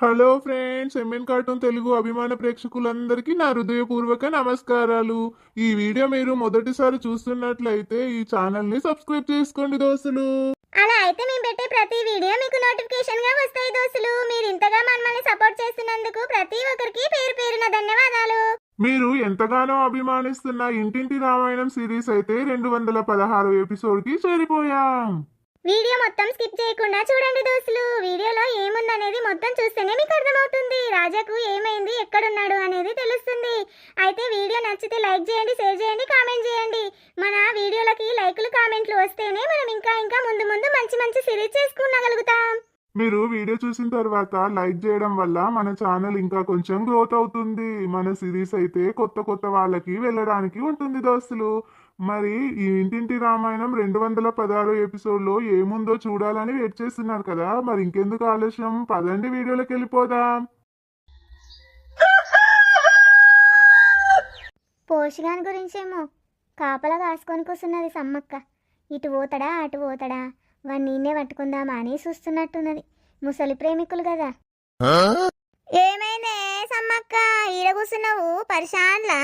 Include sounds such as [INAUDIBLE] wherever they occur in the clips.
Hello friends MN cartoon Telugu అభిమాన ప్రేక్షకులందరికీ నా హృదయపూర్వక నమస్కారాలు. ఈ వీడియో మీరు మొదటిసారి చూస్తున్నట్లయితే ఈ ఛానల్ని సబ్స్క్రైబ్ చేసుకోండి దోస్తులు. అలా అయితే మేము పెట్టే ప్రతి వీడియో మీకు నోటిఫికేషన్గా వస్తాయి దోస్తులు. మీరు ఇంతగా మమ్మల్ని సపోర్ట్ చేస్తున్నందుకు ప్రతి ఒక్కరికి పేరు పేరున ధన్యవాదాలు. మీరు ఎంతగానో అభిమానిస్తున్న ఇంటింటి రామాయణం సిరీస్ అయితే రెండు వందల పదహారు ఎపిసోడ్కి చేరిపోయాం. వీడియో మొత్తం స్కిప్ చేయకుండా చూడండి దోస్తులు. వీడియోలో ఏముందనేది మొత్తం చూస్తేనే మీకు అర్థమవుతుంది. రాజాకు ఏమైంది ఎక్కడున్నాడు అనేది తెలుస్తుంది. అయితే వీడియో నచ్చితే లైక్ చేయండి షేర్ చేయండి కామెంట్ చేయండి. మన వీడియోలకి లైకులు కామెంట్లు వస్తేనే మనం ఇంకా ఇంకా ముందు ముందు మంచి మంచి సిరీస్ చేసుకునగలుగుతాం. మీరు వీడియో చూసిన తర్వాత లైక్ చేయడం వల్ల మన ఛానల్ ఇంకా కొంచెం గ్రోత్ అవుతుంది. మన సిరీస్ అయితే కొత్త కొత్త వాళ్ళకి వెళ్ళడానికి ఉంటుంది దోస్తులు. మరి ఈ ఇంటింటి రామాయణం రెండు వందల పదహారు ఎపిసోడ్లో ఏముందో చూడాలని వెయిట్ చేస్తున్నారు కదా. మరి ఇంకెందుకు ఆలస్యం? పదండి వీడియోలోకి వెళ్ళిపోదాం. పోషగాని గురించేమో కాపలా కాసుకొని కూర్చున్నది సమ్మక్క. ఇటు పోతాడా అటు పోతాడా? వాడిని నిన్నే పట్టుకుందామా అని చూస్తున్నట్టున్నది. ముసలి ప్రేమికులు కదా. ఏమైందే సమ్మక్క? ఈడ కూర్చున్నావు? పరిశాన్లా?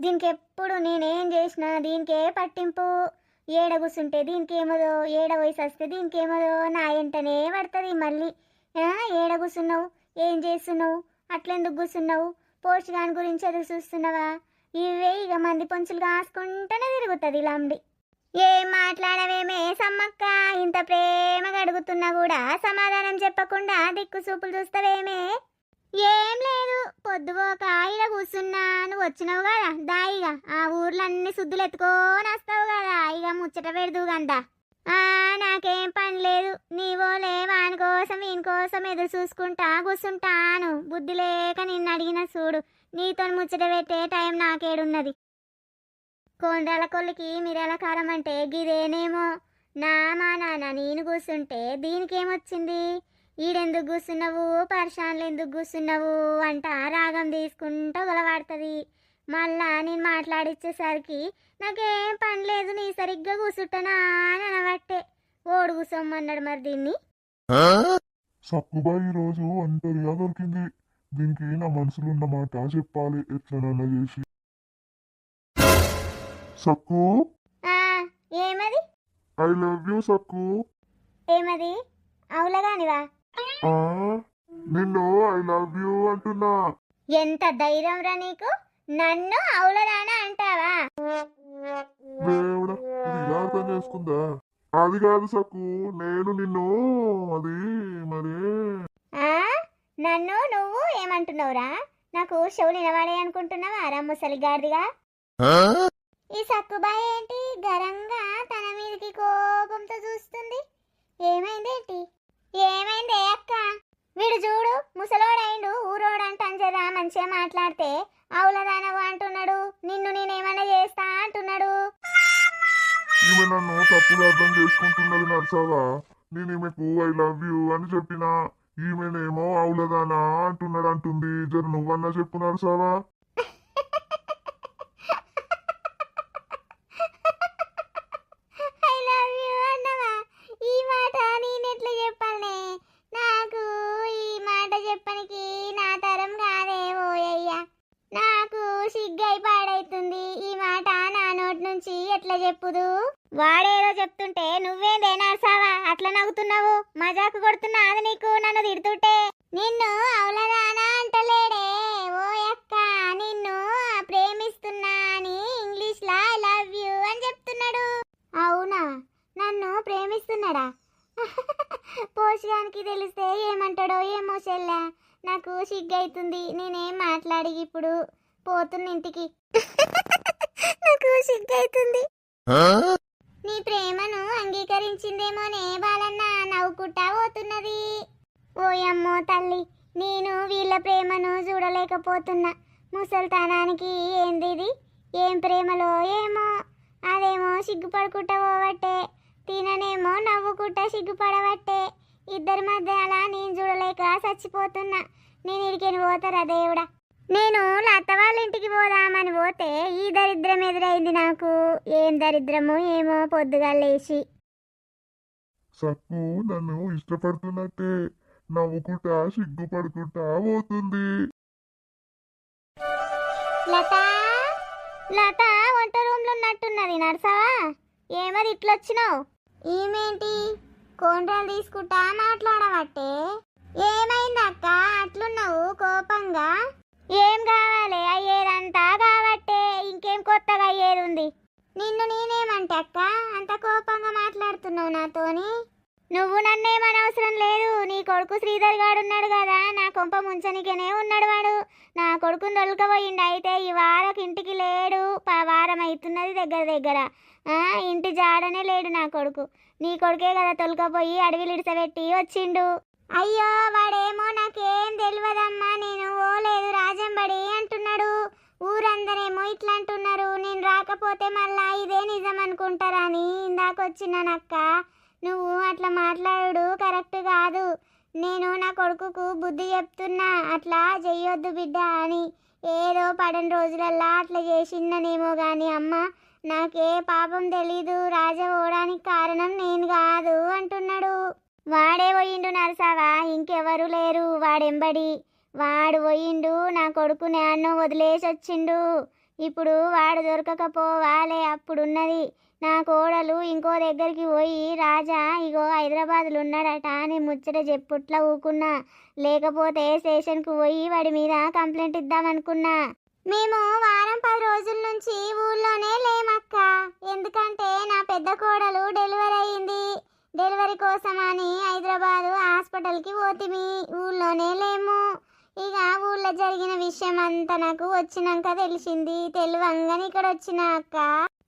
దీనికి ఎప్పుడు నేనేం చేసినా దీనికే పట్టింపు. ఏడ కూర్చుంటే దీనికి ఏడ వయసు వస్తే దీనికేమదో నా ఎంటనే పడుతుంది మళ్ళీ. ఆ, ఏడ ఏం చేస్తున్నావు? అట్లెందుకు కూర్చున్నావు పోషగాని గురించి ఎదురు చూస్తున్నావా? ఇవే ఇక మంది పొంచులు కాసుకుంటూనే తిరుగుతుంది లంబడి ఏం మాట్లాడవేమే సమ్మక్క? ఇంత ప్రేమగా అడుగుతున్నా కూడా సమాధానం చెప్పకుండా దిక్కు చూపులు చూస్తావేమే? ఏం లేదు. పొద్దుపోక ఇలా కూర్చున్నా. నువ్వు వచ్చినావు కదా? దాయిగా ఆ ఊర్లో అన్ని శుద్ధులు ఎత్తుకొని వస్తావు కదా. ఇక ముచ్చట పెడదు గందా ఆ నాకేం పని లేదు. నీవోలే వాని కోసం వీని కోసం ఎదురు చూసుకుంటా కూర్చుంటాను. బుద్ధి లేక నిన్ను అడిగిన చూడు. నీతో ముచ్చట పెట్టే టైం నాకేడున్నది. కొండల కొల్లికి మిరల కారం అంటే గిదేనేమో. నా మా నాన్న నేను కూర్చుంటే దీనికేమొచ్చింది? ఈడెందుకు కూర్చున్నావు పర్షాన్లు ఎందుకు కూర్చున్నావు అంట రాగం తీసుకుంటూ గొలవాడుతుంది. మళ్ళా నేను మాట్లాడిచ్చేసరికి నాకేం పని లేదు నీ సరిగ్గా కూర్చుంటానా అని అనబట్టే. ఓడు కూర్చోమన్నాడు మరి దీన్ని. సక్కుబా ఈ రోజు ఒంటరిగా దొరికింది. దీనికి నా మనసులో ఉన్న మాట చెప్పాలి. ఎట్లనన్నా చేసి. సక్కు? ఆ, ఏమది? I love you Sakku. ఏమది? అవులగానివా? నిన్ను ఐ లవ్ యూ అంటున్నా. ఎంత ధైర్యం రా నీకు? నన్ను అవులదానా అంటావా? దేవుడా ఇది ఇలా అర్థం చేసుకుందా? అది కాదు సక్కు నేను నిన్ను అది మరి. ఆ? నన్ను నువ్వు ఏమంటున్నావురా? నాకు చెవులు వినవాడే అనుకుంటున్నావా రా ముసలిగాడిదిగా? ఈ సక్కుబాయి ఏంటి? గరంగా తన మీదకి కోపంతో చూస్తుంది. ఏమైందేంటి ఏమైంది అక్క వీడు చూడు ముసలోడైండు ఊరోడంట అంజరా మంచిగా మాట్లాడితే. అవులదానవు అంటున్నాడు నిన్ను నేనేమన్నా చేస్తా అంటున్నాడు. ఈమె నన్ను తప్పుగా అర్థం చేసుకుంటున్నది నర్సవా? నేను ఈమెకు ఐ లవ్ యూ అని చెప్పిన ఈమెనేమో అవులదానా అంటున్నాడు అంటుంది జర నువ్వన్నా చెప్పు నర్సవా? ప్రేమిస్తున్నాడా? [LAUGHS] పోషగానికి తెలిస్తే ఏమంటాడో ఏమో చెల్లె. నాకు సిగ్గైతుంది నేనేం మాట్లాడి ఇప్పుడు? పోతున్న ఇంటికి [LAUGHS] నాకు సిగ్గైతుంది. నీ ప్రేమను అంగీకరించిందేమోనే బాలన్న నవ్వుకుంటా పోతున్నది. ఓయమ్మో తల్లి నేను వీళ్ళ ప్రేమను చూడలేకపోతున్నా. ముసల్తనానికి ఏంది ఇది ఏం ప్రేమలో ఏమో? అదేమో సిగ్గుపడుకుంటా పోవట్టే. తిననేమో నవ్వుకుంటా సిగ్గుపడవట్టే ఇద్దరి మధ్య అలా నేను చూడలేక చచ్చిపోతున్నా. నేను ఇడికెని పోతారా దేవుడా? నేను లత వాళ్ళ ఇంటికి పోదామని పోతే ఈ దరిద్రం ఎదురైంది నాకు. ఏం దరిద్రమో ఏమో పొద్దుగా లేచి. సక్కు నన్ను ఇష్టపడుతున్నట్టే నవ్వుకుంటా సిగ్గుపడుకుంటా పోతుంది. లత? లత వంట రూమ్లో ఉన్నట్టున్నది నర్సవా ఏమది ఇట్లొచ్చినావు ఏమేంటి? కోండ్రాలు తీసుకుంటా మాట్లాడవట్టే. ఏమైంది అక్క? అట్లున్నావు కోపంగా? ఏం కావాలి? అయ్యేదంతా కావట్టే. ఇంకేం కొత్తగా అయ్యేది ఉంది? నిన్ను నేనేమంటే అక్క? అంత కోపంగా మాట్లాడుతున్నావు నాతోని? నువ్వు నన్నేమనవసరం లేదు. నీ కొడుకు శ్రీధర్ గాడు ఉన్నాడు కదా. నా కొంప ముంచనికనే ఉన్నాడు వాడు. నా కొడుకుని దొలకపోయిండు అయితే ఈ వారకు ఇంటికి లేడు. వారం అవుతున్నది దగ్గర దగ్గర. ఇంటి జాడనే లేడు నా కొడుకు. నీ కొడుకే కదా తొలకపోయి అడవిలు ఇడిసబెట్టి వచ్చిండు. అయ్యో వాడేమో నాకేం తెలియదమ్మా నేను ఓలేదు రాజంబడి అంటున్నాడు. ఊరందరేమో ఇట్లా అంటున్నారు నేను రాకపోతే మళ్ళా ఇదే నిజం అనుకుంటారని ఇందాకొచ్చినానక్క నువ్వు అట్లా మాట్లాడు కరెక్ట్ కాదు. నేను నా కొడుకుకు బుద్ధి చెప్తున్నా అట్లా చెయ్యొద్దు బిడ్డ అని. ఏదో పడని రోజులల్లా అట్లా చేసిందనేమో కానీ అమ్మ నాకే పాపం తెలీదు రాజా పోవడానికి కారణం నేను కాదు అంటున్నాడు. వాడే పోయిండు నరసావా? ఇంకెవరు లేరు వాడెంబడి. వాడు పోయిండు నా కొడుకు నాన్న వదిలేసి వచ్చిండు ఇప్పుడు వాడు దొరకకపోవాలే అప్పుడున్నది. నా కోడలు ఇంకో దగ్గరికి పోయి రాజా ఇగో హైదరాబాద్లో ఉన్నాడట అని ముచ్చట చెప్పుట్లా ఊకున్నా. లేకపోతే స్టేషన్కు పోయి వాడి మీద కంప్లైంట్ ఇద్దామనుకున్నా. మేము వారం పది రోజుల నుంచి ఊళ్ళోనే లేమక్క. ఎందుకంటే నా పెద్ద కోడలు డెలివరీ అయింది. డెలివరీ కోసమని హైదరాబాద్ హాస్పిటల్కి పోతిమి. ఊళ్ళోనే లేము. ఇక ఊళ్ళో జరిగిన విషయం అంతా నాకు వచ్చినాక తెలిసింది. తెలివంగానే ఇక్కడ వచ్చిన అక్క.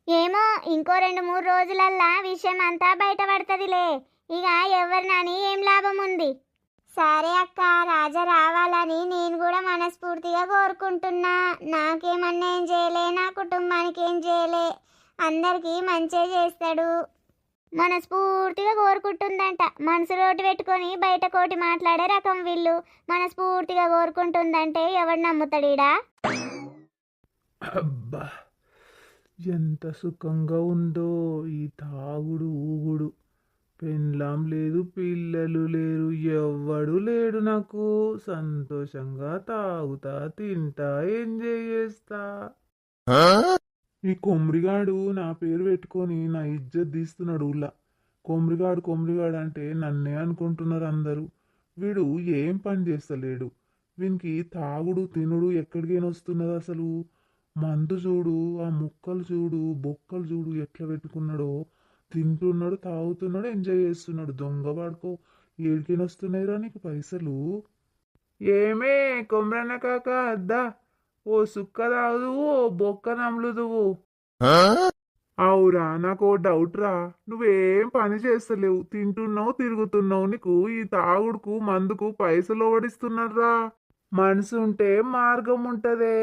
ఏమో ఇంకో రెండు మూడు రోజులల్లా విషయం అంతా బయటపడుతుందిలే. ఇక ఎవరినని ఏం లాభం ఉంది? సరే అక్క రాజా రావాలని నేను కూడా మనస్ఫూర్తిగా కోరుకుంటున్నా. నాకేమన్నా ఏం చేయలే నా కుటుంబానికి ఏం చేయలే. అందరికీ మంచే చేస్తాడు. మనస్ఫూర్తిగా కోరుకుంటుందంట. మనసు రోటి పెట్టుకొని బయట కోటి మాట్లాడే రకం వీళ్ళు. మనస్ఫూర్తిగా కోరుకుంటుందంటే ఎవడు నమ్ముతాడీడా? అబ్బా! ఎంత సుఖంగా ఉందో ఈ తాగుడు ఊగుడు. పెండ్లాం లేదు పిల్లలు లేరు ఎవ్వడు లేడు నాకు. సంతోషంగా తాగుతా తింటా ఎంజాయ్ చేస్తా. ఈ కొమ్రిగాడు నా పేరు పెట్టుకొని నా ఇజ్జత్ తీస్తున్నాడు ఊళ్ళ. కొమ్రిగాడు కొమ్రిగాడు అంటే నన్నే అనుకుంటున్నారు అందరూ. వీడు ఏం పని చేస్తలేడు. వీనికి తాగుడు తినుడు ఎక్కడికైనా వస్తున్నది అసలు. మందు చూడు ఆ ముక్కలు చూడు బొక్కలు చూడు ఎట్లా పెట్టుకున్నాడో. తింటున్నాడు తాగుతున్నాడు ఎంజాయ్ చేస్తున్నాడు. దొంగ వాడుకో ఏడికైనా వస్తున్నాయిరా నీకు పైసలు? ఏమే కొమ్రన్న కాక అద్దా. ఓ సుక్క తాగుదువు ఓ బొక్క నమ్లుదువు అవురా నాకు ఓ డౌట్ రా. నువ్వేం పని చేస్తలేవు. తింటున్నావు తిరుగుతున్నావు నీకు. ఈ తాగుడుకు మందుకు పైసలు ఓడిస్తున్నారా మనసు ఉంటే మార్గం ఉంటదే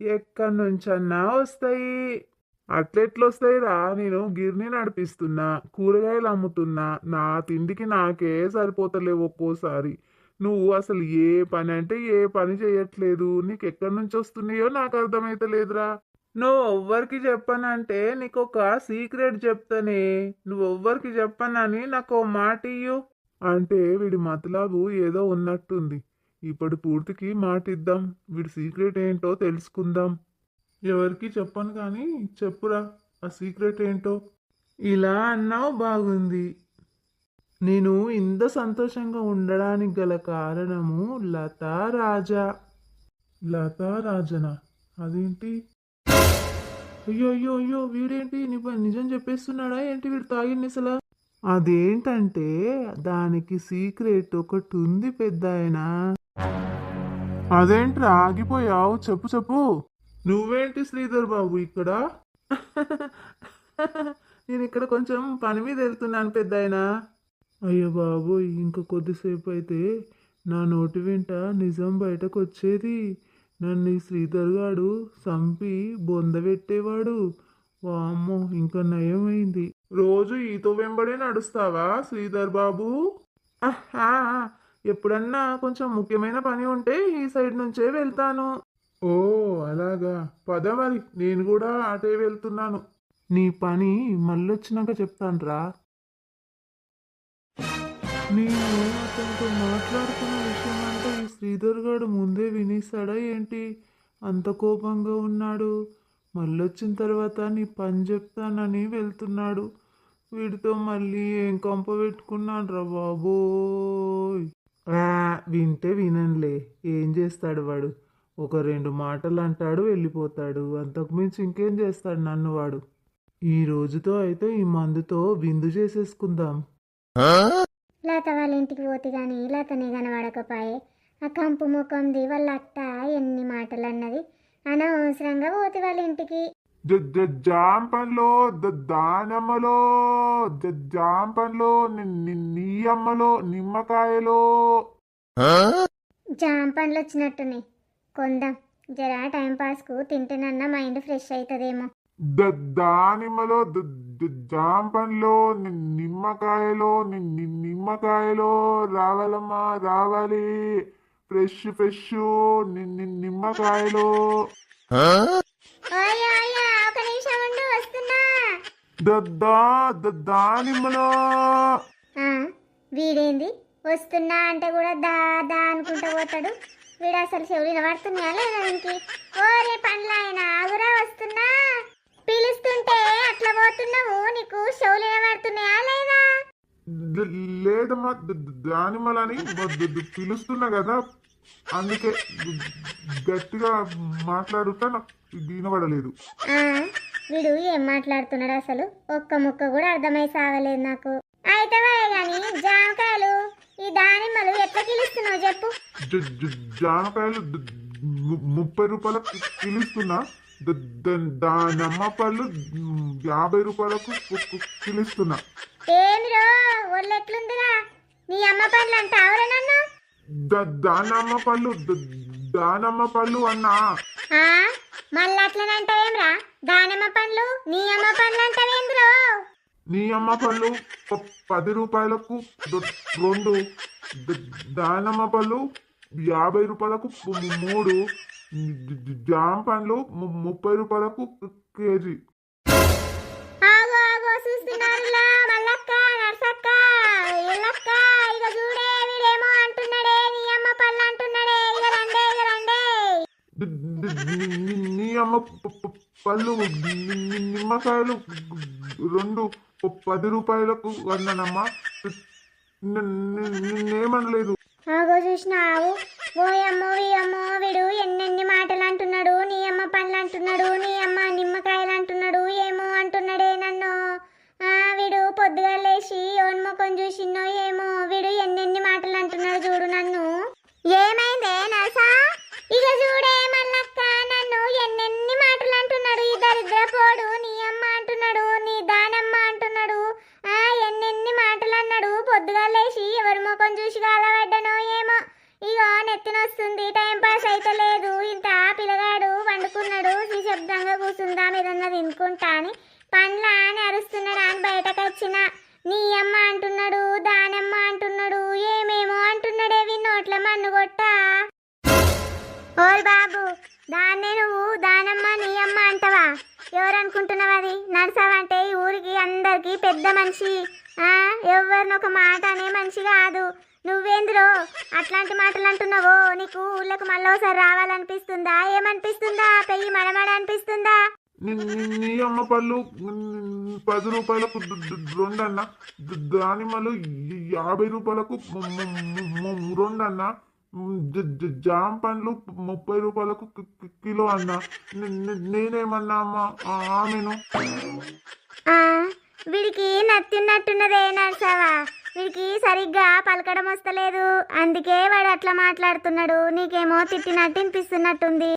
ఎక్కడి నుంచన్నా వస్తాయి. అట్లెట్లొస్తాయిరా నేను గిర్ని నడిపిస్తున్నా కూరగాయలు అమ్ముతున్నా. నా తిండికి నాకే సరిపోతలేవు ఒక్కోసారి. నువ్వు అసలు ఏ పని అంటే ఏ పని చేయట్లేదు. నీకు ఎక్కడి నుంచి వస్తున్నాయో నాకు అర్థమైతలేదురా. నువ్వు ఎవ్వరికి చెప్పనంటే నీకు ఒక సీక్రెట్ చెప్తానే. నువ్వు ఎవ్వరికి చెప్పనని నాకు మాట ఇయ్యు. అంటే వీడి మతలాబు ఏదో ఉన్నట్టుంది. ఇప్పుడు పూర్తికి మాట ఇద్దాం వీడి సీక్రెట్ ఏంటో తెలుసుకుందాం. ఎవరికి చెప్పను కానీ చెప్పురా ఆ సీక్రెట్ ఏంటో? ఇలా అన్నావు బాగుంది. నేను ఇంత సంతోషంగా ఉండడానికి గల కారణము లతా రాజా లతా రాజనా అదేంటి? అయ్యో అయ్యో అయ్యో వీడేంటి? నీ పని నిజం చెప్పేస్తున్నాడా? ఏంటి వీడు తాగింది అసలు అదేంటంటే దానికి సీక్రెట్ ఒకటి ఉంది పెద్ద అదేంట్రా ఆగిపోయావు? చెప్పు చెప్పు. నువ్వేంటి శ్రీధర్ బాబు ఇక్కడ? [LAUGHS] నేను ఇక్కడ కొంచెం పని మీద వెళ్తున్నాను పెద్ద అయ్యో బాబు ఇంకా కొద్దిసేపు అయితే నా నోటి వెంట నిజం బయటకు వచ్చేది నన్ను ఈ శ్రీధర్ గాడు సంపి బొందబెట్టేవాడు వామ్మో ఇంకా నయమైంది. రోజు ఈతో వెంబడే నడుస్తావా శ్రీధర్ బాబు? ఆహా, ఎప్పుడన్నా కొంచెం ముఖ్యమైన పని ఉంటే ఈ సైడ్ నుంచే వెళ్తాను. ఓ అలాగా. పద మరి నేను కూడా అటే వెళ్తున్నాను. నీ పని మళ్ళొచ్చినాక చెప్తానురా. నేను అతనితో మాట్లాడుకున్న విషయం అంటే ఈ శ్రీధర్ గారు ముందే వినేశాడా ఏంటి? అంత కోపంగా ఉన్నాడు. మళ్ళొచ్చిన తర్వాత నీ పని చెప్తానని వెళ్తున్నాడు. వీడితో మళ్ళీ ఏం కొంప పెట్టుకున్నాడు రా బాబోయ్. వింటే వినంలే ఏం చేస్తాడు వాడు? ఒక రెండు మాటలు అంటాడు వెళ్ళిపోతాడు. అంతకుమించి ఇంకేం చేస్తాడు నన్ను వాడు? ఈ రోజుతో అయితే ఈ మందుతో విందు చేసేసుకుందాం. లత వాళ్ళ ఇంటికి పోతే గాని లతనే కనబడకపోయే. ఆ కంపు ముఖంది వాళ్ళ అత్త ఎన్ని మాటలు అన్నది అనవసరంగా పోతే వాళ్ళ ఇంటికి. జ- జ- జామ పండ్లో ద- దానమ్మలో జ- జామ పండ్లో ని- అమ్మలో నిమ్మకాయలో. జామ పండ్లు వచ్చినట్టున్నాయి కొందాం. జరా టైం పాస్కు తింటేనన్నా మైండ్ ఫ్రెష్ అవుతుందేమో ద- దానిమ్మలో ద- ద- జామ పండ్లో ని- నిమ్మకాయలో నిమ్మకాయలో రావాలమ్మా రావాలి. ఫ్రెష్ ఫ్రెష్ నిమ్మకాయలో. ఆ, వీడేంది? వస్తున్నా అంటే కూడా దా దా అనుకుంటా పోతాడు. వీడు అసలు చెవులు వినబడుతున్నాయా లేదా వీనికి ఓరే పండ్ల ఆయన ఆగురా వస్తున్నా. పిలుస్తుంటే అట్లా పోతున్నావు. నీకు చెవులు వినబడుతున్నాయా లేదా? ద- లేదమ్మా ద- ద- దానిమ్మలని ద- ద- ద- పిలుస్తున్నా కదా. అందుకే గట్టిగా మాట్లాడుతా నాకు వినబడలేదు. ఆ, వీడు ఏం మాట్లాడుతున్నాడు అసలు? ఒక్క ముక్క కూడా అర్థమై సాగలేదు నాకు. అయితే గాని జామకాయలు ఈ దానిమ్మలు ఎట్లా పిలుస్తున్నావు చెప్పు? జామకాయలు ముప్పై ద- ద- దానమ్మ పళ్ళు యాభై రూపాయలకు పిలుస్తున్నా ఏమిరో ఒళ్ళు ఎట్లుందిరా? నీ అమ్మ పనులు అంటావురా నన్ను? దానమ్మ పళ్ళు దానమ్మ పళ్ళు అన్నా. మళ్ళీ అట్లనంటావేమ్రా దానమ్మ పండ్లు నీ అమ్మ పండ్లు అంటావేంద్రో? నీ అమ్మ పళ్ళు పది రూపాయలకు రెండు. దానమ్మ పళ్ళు యాభై రూపాయలకు మూడు. జామ పండ్లు ముప్పై రూపాయలకు కేజీ. నీ అమ్మ పళ్ళు నిమ్మకాయలు రెండు పది రూపాయలకు అన్నానమ్మా ని- నిన్నేమనలేదు. ఆగో చూసినావు. ఓయమ్మో వీయమ్మో వీడు ఎన్నెన్ని మాటలు అంటున్నాడు నీ అమ్మ పండ్లు అంటున్నాడు నీ అమ్మ నిమ్మకాయలు అంటున్నాడు ఏమో అంటున్నాడే నన్ను. ఆ వీడు పొద్దుగా లేచి ఓన్ ముఖం చూసిన్నో ఏమో వీడు ఎన్నెన్ని మాటలు అంటున్నాడు చూడు నన్ను. ఏమైందే నర్సా? ఇక చూడే మల్లక్క నన్ను ఎన్నెన్ని మాటలు అంటున్నాడు ఈ దరిద్రపోడు నీ అమ్మ అంటున్నాడు నీ దానమ్మ అంటున్నాడు ఆ ఎన్నెన్ని మాటలు అన్నాడు పొద్దుగా లేచి ఎవరి ముఖం చూసి కాల అమ్మ పళ్ళు పది రూపాయలకు ద- ద- రెండన్న. దానిమ్మలు యాభై రూపాయలకు ము- ము- రెండన్న. జామ పండ్లు ముప్పై రూపాయలకు కిలో అన్న. నేనేమన్నా అమ్మ ఆమెను? ఆ, వీడికి నత్తిన్నట్టున్నదే నరసావా. వీడికి సరిగ్గా పలకడం వస్తలేదు. అందుకే వాడు అట్లా మాట్లాడుతున్నాడు. నీకేమో తిట్టినట్టు అనిపిస్తున్నట్టుంది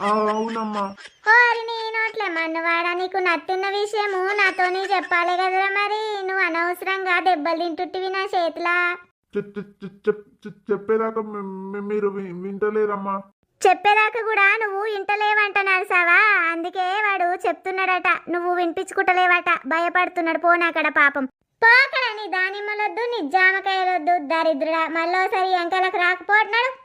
అవునమ్మా. ఓరి నీ నోట్లే మన్నవాడా నీకు నత్తున్న విషయము నాతోని చెప్పాలి కదరా మరి. నువ్వు అనవసరంగా దెబ్బలు తింటుట్టివి నా చేతిలా. చె- చె- చె- చెప్- చె- చెప్పేదాకా మీరు వింటలేరమ్మా. చెప్పేదాకా కూడా నువ్వు ఇంటలేవంట నరసావా. అందుకే వాడు చెప్తున్నాడట నువ్వు వినిపించుకుంటలేవట. భయపడుతున్నాడు పోనాకడ పాపం. పోకడ నీ దానిమ్మలొద్దు నీ జామకాయలొద్దు దరిద్రుడా. మళ్ళోసారి ఎంకలకు రాకపోతున్నాడు.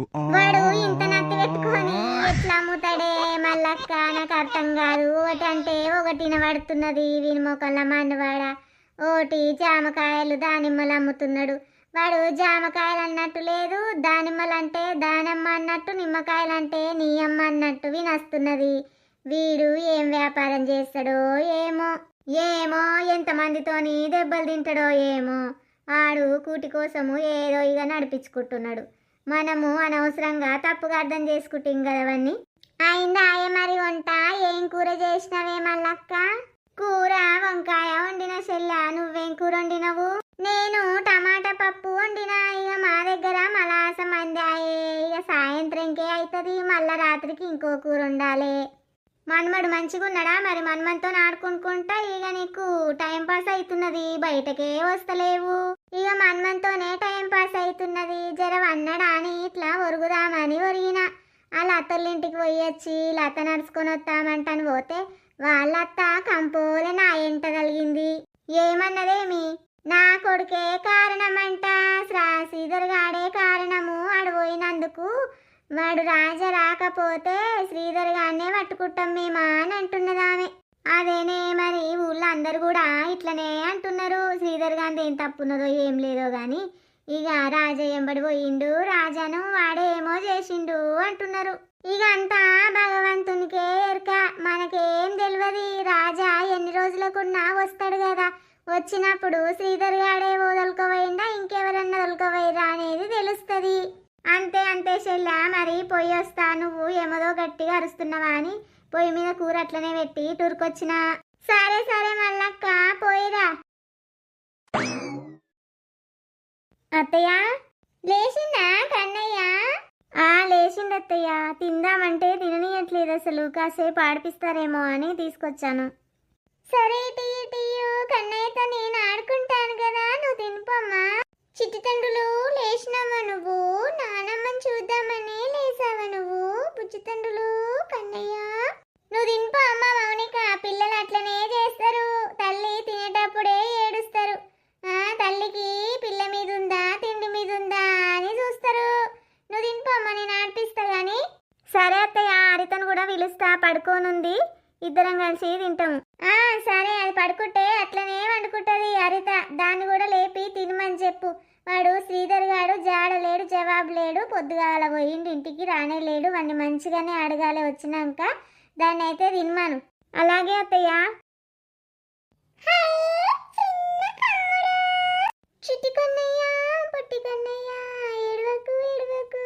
వాడు ఇంత నత్తి పెట్టుకొని ఎట్లా అమ్ముతాడే? మళ్ళక్క నాకు అర్థం కాదు. ఒకటి అంటే పడుతున్నది వినబడుతున్నది. వీని మొక్కల ఓటి జామకాయలు దానిమ్మలు అమ్ముతున్నాడు. వాడు జామకాయలు అన్నట్టు లేదు. దానిమ్మలు అంటే దానమ్మ అన్నట్టు నిమ్మకాయలు అంటే నీ అమ్మ అన్నట్టు వినస్తున్నది. వీడు ఏం వ్యాపారం చేస్తాడో ఏమో? ఏమో ఎంతమందితోని దెబ్బలు తింటాడో ఏమో? ఆడు కూటి కోసము ఏదో ఇక నడిపించుకుంటున్నాడు. మనము అనవసరంగా తప్పుగా అర్థం చేసుకుంటాం కదా అవన్నీ. అయిందా ఆయే మరి వంట? ఏం కూర చేసినవే మల్లక్క? కూర వంకాయ వండిన చెల్ల నువ్వేం కూర వండినవు? నేను టమాటా పప్పు వండిన ఇక మా దగ్గర మలాస మంది. ఇక సాయంత్రంకే అవుతుంది మళ్ళా రాత్రికి ఇంకో కూర ఉండాలి మన్మడు మంచిగా ఉన్నాడా? మరి మన్మన్తో ఆడుకుంటుంటా ఇక నీకు టైం పాస్ అవుతున్నది బయటకే వస్తలేవు. ఇక మన్మంతోనే టైం పాస్ అవుతున్నది. జర వన్నడా అని ఇట్లా ఒరుగుదామని ఒరిగిన. ఆ లతోళ్ళింటికి పోయి వచ్చి లత నడుచుకొని వస్తామంటాను పోతే వాళ్ళత్త కంపోలే నా ఎంట కలిగింది ఏమన్నదేమి నా కొడుకే కారణమంట. శ్రీధర్గాడే కారణము. అడిపోయినందుకు వాడు రాజ రాకపోతే శ్రీధర్ గారినే పట్టుకుంటాం మేమా అని అంటున్నదామె. అదేనే మరి ఊళ్ళో అందరు కూడా ఇట్లనే అంటున్నారు. శ్రీధర్ గాంధీ ఏం తప్పున్నదో ఏం లేదో కానీ ఇక రాజా ఎంబడి పోయిండు రాజాను వాడేమో చేసిండు అంటున్నారు. ఇక అంతా భగవంతునికే ఎరక మనకేం తెలియదు రాజా ఎన్ని రోజులకున్నా వస్తాడు కదా. వచ్చినప్పుడు శ్రీధర్ గాడే వదులుకోపోయిందా ఇంకెవరన్నా వదులుకోపోయిరా అనేది తెలుస్తుంది. అంతే అంతే చెల్ల మరి పోయి వస్తా నువ్వు ఏమదో గట్టిగా అరుస్తున్నావా అని పొయ్యి మీద కూర అట్లనే పెట్టి టూర్కొచ్చిన సరే సరే మళ్ళక్క పోయిరా. అత్తయ్య లేచిందా కన్నయ్య? ఆ లేచింది అత్తయ్య. తిందామంటే తిననీయట్లేదు అసలు. కాసేపు ఆడిపిస్తారేమో అని తీసుకొచ్చాను. సరే టీ టీయు. కన్నయ్యతో నేను ఆడుకుంటాను కదా. నువ్వు తినిపమ్మా చిట్టితండ్రులు లేచినావా నువ్వు? నానమ్మని చూద్దామని లేసావా నువ్వు? బుజ్జితండ్రులు కన్నయ్య. నువ్వు తినిపో అమ్మ మౌనిక. పిల్లలు అట్లనే చేస్తారు. తల్లి తినేటప్పుడే ఏడుస్తారు. ఆ తల్లికి పిల్ల మీద ఉందా తిండి మీద ఉందా అని చూస్తారు. నువ్వు తినిపో అమ్మ నేను ఆడిపిస్తా కానీ సరే అత్తయ్య హరితను కూడా పిలుస్తా పడుకోనుంది. ఇద్దరం కలిసి తింటాము ఆ సరే అది పడుకుంటే అట్లనే వండుకుంటది హరిత. దాన్ని కూడా లేపి తినమని చెప్పు. వాడు శ్రీధర్ గాడు జాడలేడు జవాబు లేడు. పొద్దుగాల పోయిండు ఇంటికి రానే లేడు. వాడిని మంచిగానే అడగాలి వచ్చినాక. దాన్ని అయితే తినమాను. అలాగే అత్తయ్య. చిట్టి కన్నయ్య పొట్టి కన్నయ్య ఏడవకు ఏడవకు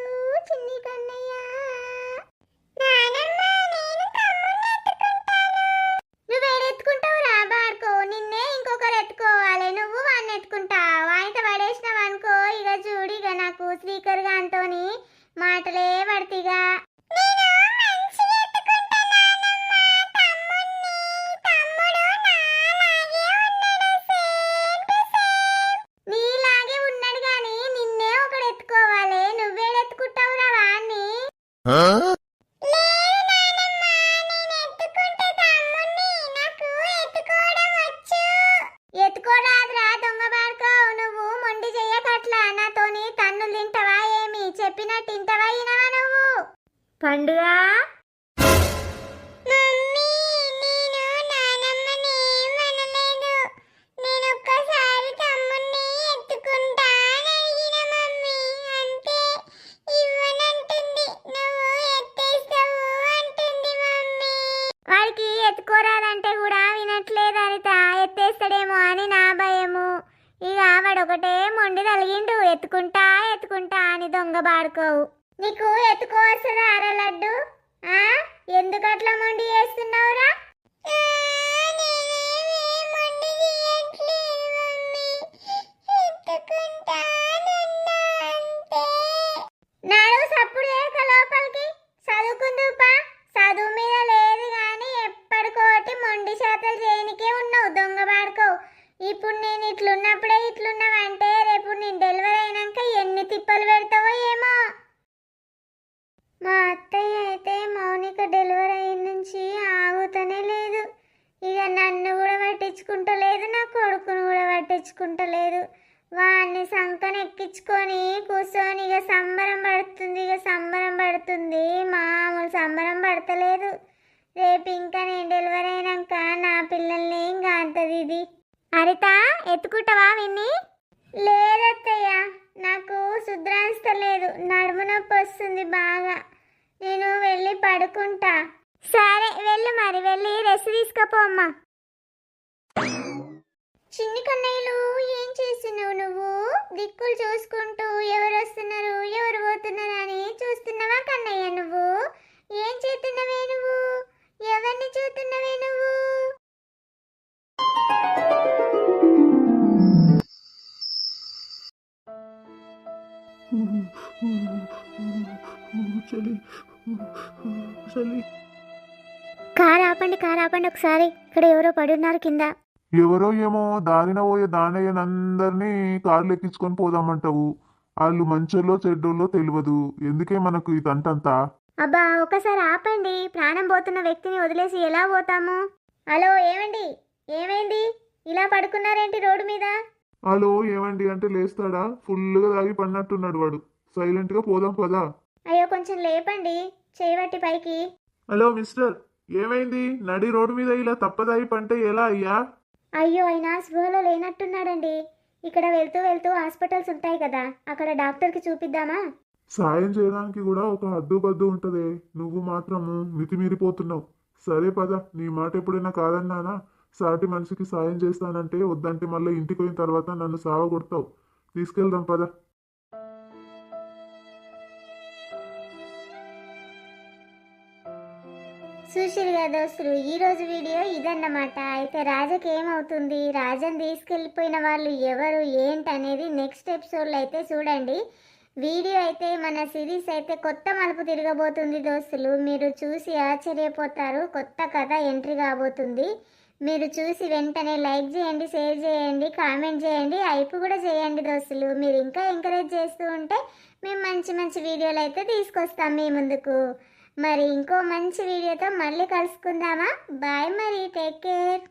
చిన్ని కన్నయ్య. ఇక పడుకుంటా సరే వెళ్ళు మరి వెళ్ళి రెస్ట్ తీసుకుపో అమ్మా చిన్ని కన్నయ్యలు ఏం చేస్తున్నావు నువ్వు దిక్కులు చూసుకుంటూ ఎవరు వస్తున్నారు ఎవరు పోతున్నారు అని చూస్తున్నావా కన్నయ్య నువ్వు ఏం చేస్తున్నావే నువ్వు ఎవరిని చూస్తున్నావే నువ్వు చలి కారు ఆపండి కారు ఆపండి ఒకసారి. ఇక్కడ ఎవరో పడున్నారు కింద. ఎవరో ఏమో దారిన పోయే దానయ్యనందరినీ కార్లు ఎక్కించుకొని పోదామంటావు. వాళ్ళు మంచోళ్ళో చెడ్డోళ్ళో తెలియదు ఎందుకే మనకు ఇదంతంతా? అబ్బా ఒకసారి ఆపండి. ప్రాణం పోతున్న వ్యక్తిని వదిలేసి ఎలా పోతాము? హలో ఏమండి ఏమైంది? ఇలా పడుకున్నారేంటి రోడ్డు మీద? హలో ఏమండి అంటే లేస్తాడా? ఫుల్గా తాగి పడినట్టున్నాడు వాడు. సైలెంట్గా పోదాం పదా. అయ్యో కొంచెం లేపండి. చేయబట్టి పైకి. Hello mister. ఏమైంది? నడి రోడ్డు మీద ఇలా తప్పదాగి పంటే ఎలా అయ్యా? అయ్యో ఆయన స్పృహలో లేనట్టున్నాడండి. ఇక్కడ వెళ్తూ వెళ్తూ హాస్పిటల్స్ ఉంటాయి కదా అక్కడ డాక్టర్కి చూపిద్దామా? సాయం చేయడానికి కూడా ఒక హద్దు బద్దు ఉంటదే. నువ్వు మాత్రము మితిమీరిపోతున్నావు. సరే పద. నీ మాట ఎప్పుడైనా కాదన్నానా? సాటి మనిషికి సాయం చేస్తానంటే వద్దంటే మళ్ళీ ఇంటికి పోయిన తర్వాత నన్ను సావ కొడతావు తీసుకెళ్దాం పద. చూసిరుగా దోస్తులు ఈరోజు వీడియో ఇదన్నమాట. అయితే రాజకి ఏమవుతుంది? రాజని తీసుకెళ్ళిపోయిన వాళ్ళు ఎవరు ఏంటనేది నెక్స్ట్ ఎపిసోడ్లో అయితే చూడండి. వీడియో అయితే మన సిరీస్ అయితే కొత్త మలుపు తిరగబోతుంది దోస్తులు. మీరు చూసి ఆశ్చర్యపోతారు. కొత్త కథ ఎంట్రీ కాబోతుంది. మీరు చూసి వెంటనే లైక్ చేయండి షేర్ చేయండి కామెంట్ చేయండి హైప్ కూడా చేయండి దోస్తులు. మీరు ఇంకా ఎంకరేజ్ చేస్తూ ఉంటే మేము మంచి మంచి వీడియోలు అయితే తీసుకొస్తాం మీ ముందుకు. మరి ఇంకో మంచి వీడియోతో మళ్ళీ కలుసుకుందామా? బాయ్ మరి టేక్ కేర్